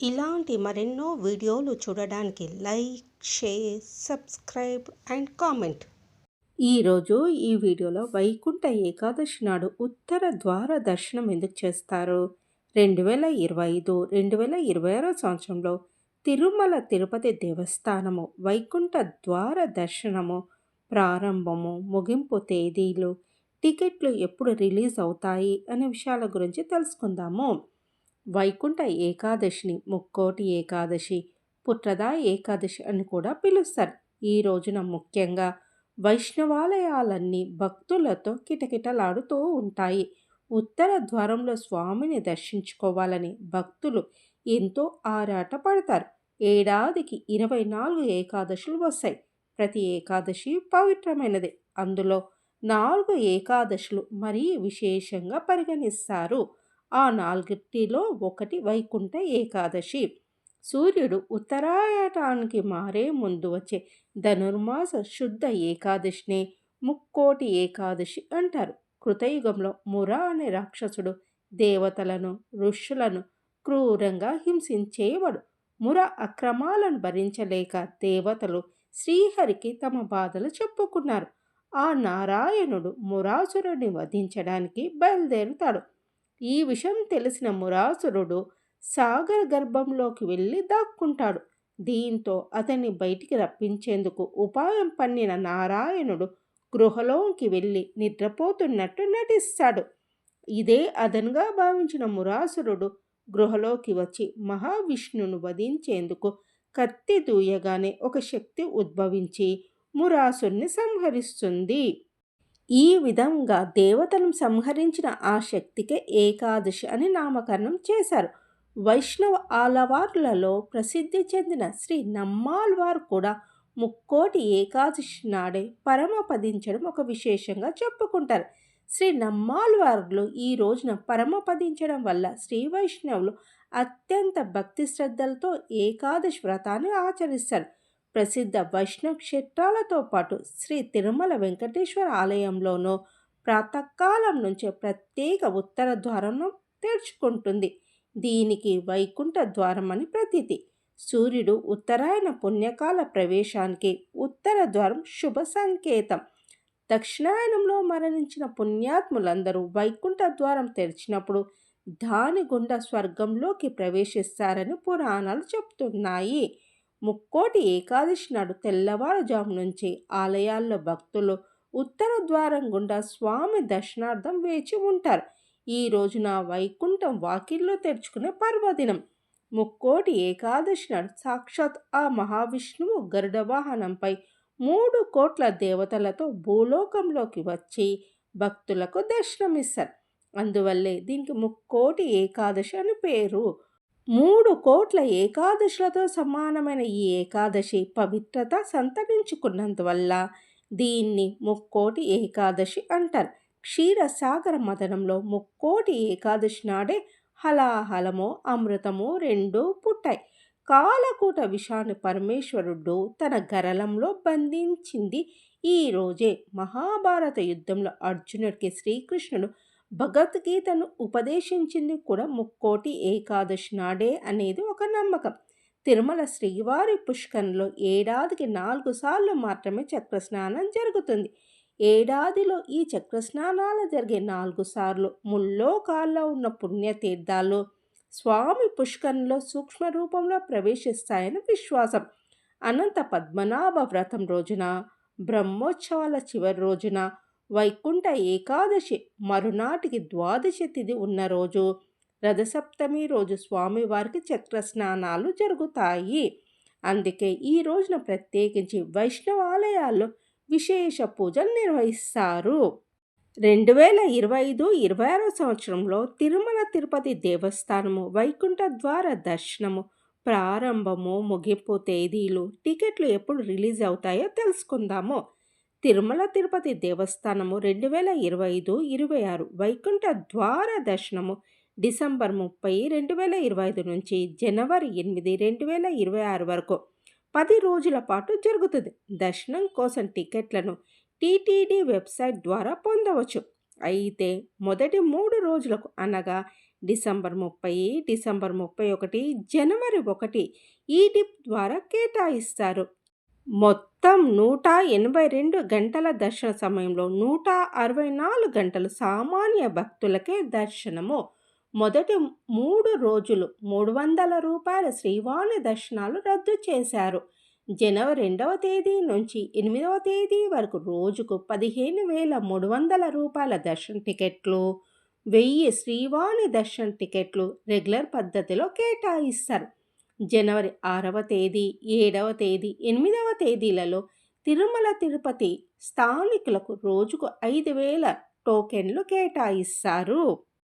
ఇలాంటి మరెన్నో వీడియోలు చూడడానికి like share subscribe and comment. ఈరోజు ఈ వీడియోలో వైకుంఠ ఏకాదశి నాడు ఉత్తర ద్వార దర్శనం ఎందుకు చేస్తారు? రెండు వేల ఇరవై ఐదు రెండు వేల ఇరవై ఆరో సంవత్సరంలో తిరుమల తిరుపతి దేవస్థానము వైకుంఠ ద్వార దర్శనము ప్రారంభము ముగింపు తేదీలు టికెట్లు ఎప్పుడు రిలీజ్ అవుతాయి అనే విషయాల గురించి తెలుసుకుందాము. వైకుంఠ ఏకాదశిని ముక్కోటి ఏకాదశి పుట్రద ఏకాదశి అని కూడా పిలుస్తారు. ఈ రోజున ముఖ్యంగా వైష్ణవాలయాలన్నీ భక్తులతో కిటకిటలాడుతూ ఉంటాయి. ఉత్తర ద్వారంలో స్వామిని దర్శించుకోవాలని భక్తులు ఎంతో ఆరాట పడతారు. ఏడాదికి ఇరవై నాలుగు ఏకాదశులు వస్తాయి. ప్రతి ఏకాదశి పవిత్రమైనది. అందులో నాలుగు ఏకాదశులు మరీ విశేషంగా పరిగణిస్తారు. ఆ నాలుగిటిలో ఒకటి వైకుంఠ ఏకాదశి. సూర్యుడు ఉత్తరాయటానికి మారే ముందు వచ్చే ధనుర్మాస శుద్ధ ఏకాదశిని ముక్కోటి ఏకాదశి అంటారు. కృతయుగంలో మురా అనే రాక్షసుడు దేవతలను ఋషులను క్రూరంగా హింసించేవాడు. ముర అక్రమాలను భరించలేక దేవతలు శ్రీహరికి తమ బాధలు చెప్పుకున్నారు. ఆ నారాయణుడు మురాసురుడిని వధించడానికి బయలుదేరుతాడు. ఈ విషయం తెలిసిన మురాసురుడు సాగర గర్భంలోకి వెళ్ళి దాక్కుంటాడు. దీంతో అతన్ని బయటికి రప్పించేందుకు ఉపాయం పన్నిన నారాయణుడు గృహలోకి వెళ్ళి నిద్రపోతున్నట్టు నటిస్తాడు. ఇదే అదనుగా భావించిన మురాసురుడు గృహలోకి వచ్చి మహావిష్ణును వధించేందుకు కత్తి దూయగానే ఒక శక్తి ఉద్భవించి మురాసుని సంహరిస్తుంది. ఈ విధంగా దేవతలను సంహరించిన ఆ శక్తికే ఏకాదశి అని నామకరణం చేశారు. వైష్ణవ ఆలవార్లలో ప్రసిద్ధి చెందిన శ్రీ నమ్మాల్వార్ కూడా ముక్కోటి ఏకాదశి నాడే పరమపదించడం ఒక విశేషంగా చెప్పుకుంటారు. శ్రీ నమ్మాల్వార్లు ఈ రోజున పరమపదించడం వల్ల శ్రీ వైష్ణవులు అత్యంత భక్తి శ్రద్ధలతో ఏకాదశి వ్రతాన్ని ఆచరిస్తారు. ప్రసిద్ధ వైష్ణవ క్షేత్రాలతో పాటు శ్రీ తిరుమల వెంకటేశ్వర ఆలయంలోనూ ప్రాతకాలం నుంచే ప్రత్యేక ఉత్తర ద్వారం తెరుచుకుంటుంది. దీనికి వైకుంఠ ద్వారం అని ప్రతీతి. సూర్యుడు ఉత్తరాయణ పుణ్యకాల ప్రవేశానికి ఉత్తర ద్వారం శుభ సంకేతం. దక్షిణాయనంలో మరణించిన పుణ్యాత్ములందరూ వైకుంఠ ద్వారం తెరిచినప్పుడు దాని గుండా స్వర్గంలోకి ప్రవేశిస్తారని పురాణాలు చెప్తున్నాయి. ముక్కోటి ఏకాదశి నాడు తెల్లవారుజాము నుంచి ఆలయాల్లో భక్తులు ఉత్తర ద్వారం గుండా స్వామి దర్శనార్థం వేచి ఉంటారు. ఈ రోజున వైకుంఠం వాకిల్లో తెరుచుకునే పర్వదినం. ముక్కోటి ఏకాదశి నాడు సాక్షాత్ ఆ మహావిష్ణువు గరుడ వాహనంపై మూడు కోట్ల దేవతలతో భూలోకంలోకి వచ్చి భక్తులకు దర్శనమిస్తారు. అందువల్లే దీనికి ముక్కోటి ఏకాదశి అని పేరు. మూడు కోట్ల ఏకాదశులతో సమానమైన ఈ ఏకాదశి పవిత్రత సంతరించుకున్నందువల్ల దీన్ని ముక్కోటి ఏకాదశి అంటారు. క్షీరసాగర మదనంలో ముక్కోటి ఏకాదశి నాడే హలాహలమో అమృతము రెండు పుట్టాయి. కాలకూట విషాన్ని పరమేశ్వరుడు తన గరలంలో బంధించింది. ఈ రోజే మహాభారత యుద్ధంలో అర్జునుడికి శ్రీకృష్ణుడు భగవద్గీతను ఉపదేశించింది కూడా ముక్కోటి ఏకాదశి నాడే అనేది ఒక నమ్మకం. తిరుమల శ్రీవారి పుష్కరంలో ఏడాదికి నాలుగు సార్లు మాత్రమే చక్రస్నానం జరుగుతుంది. ఏడాదిలో ఈ చక్రస్నానాలు జరిగే నాలుగు సార్లు ముల్లోకాల్లో ఉన్న పుణ్యతీర్థాలు స్వామి పుష్కరంలో సూక్ష్మ రూపంలో ప్రవేశిస్తాయని విశ్వాసం. అనంత పద్మనాభ వ్రతం రోజున బ్రహ్మోత్సవాల చివరి రోజున వైకుంఠ ఏకాదశి మరునాటికి ద్వాదశి తిథి ఉన్న రోజు. రథసప్తమి రోజు స్వామివారికి చక్ర స్నానాలు జరుగుతాయి. అందుకే ఈ రోజున ప్రత్యేకించి వైష్ణవ ఆలయాల్లో విశేష పూజలు నిర్వహిస్తారు. రెండు వేల ఇరవై ఐదు ఇరవై ఆరో సంవత్సరంలో తిరుమల తిరుపతి దేవస్థానము వైకుంఠ ద్వార దర్శనము ప్రారంభము ముగింపు తేదీలు టికెట్లు ఎప్పుడు రిలీజ్ అవుతాయో తెలుసుకుందాము. తిరుమల తిరుపతి దేవస్థానము రెండు వేల ఇరవై ఐదు ఇరవై ఆరు వైకుంఠ ద్వార దర్శనము డిసెంబర్ ముప్పై రెండు వేల ఇరవై ఐదు నుంచి జనవరి ఎనిమిది రెండు వేల ఇరవై ఆరు వరకు పది రోజుల పాటు జరుగుతుంది. దర్శనం కోసం టికెట్లను టీటీడీ వెబ్సైట్ ద్వారా పొందవచ్చు. అయితే మొదటి మూడు రోజులకు అనగా డిసెంబర్ ముప్పై డిసెంబర్ ముప్పై ఒకటి జనవరి ఒకటి ఈ డిప్ ద్వారా కేటాయిస్తారు. మొత్తం నూట ఎనభై రెండు గంటల దర్శన సమయంలో నూట అరవై నాలుగు గంటలు సామాన్య భక్తులకే దర్శనము. మొదటి మూడు రోజులు మూడు వందల రూపాయల శ్రీవాణి దర్శనాలు రద్దు చేశారు. జనవరి రెండవ తేదీ నుంచి ఎనిమిదవ తేదీ వరకు రోజుకు పదిహేను వేల మూడు వందల రూపాయల దర్శన టికెట్లు వెయ్యి శ్రీవాణి దర్శన టికెట్లు రెగ్యులర్ పద్ధతిలో కేటాయిస్తారు. జనవరి ఆరవ తేదీ ఏడవ తేదీ ఎనిమిదవ తేదీలలో తిరుమల తిరుపతి స్థానికులకు రోజుకు ఐదు వేల టోకెన్లు కేటాయిస్తారు.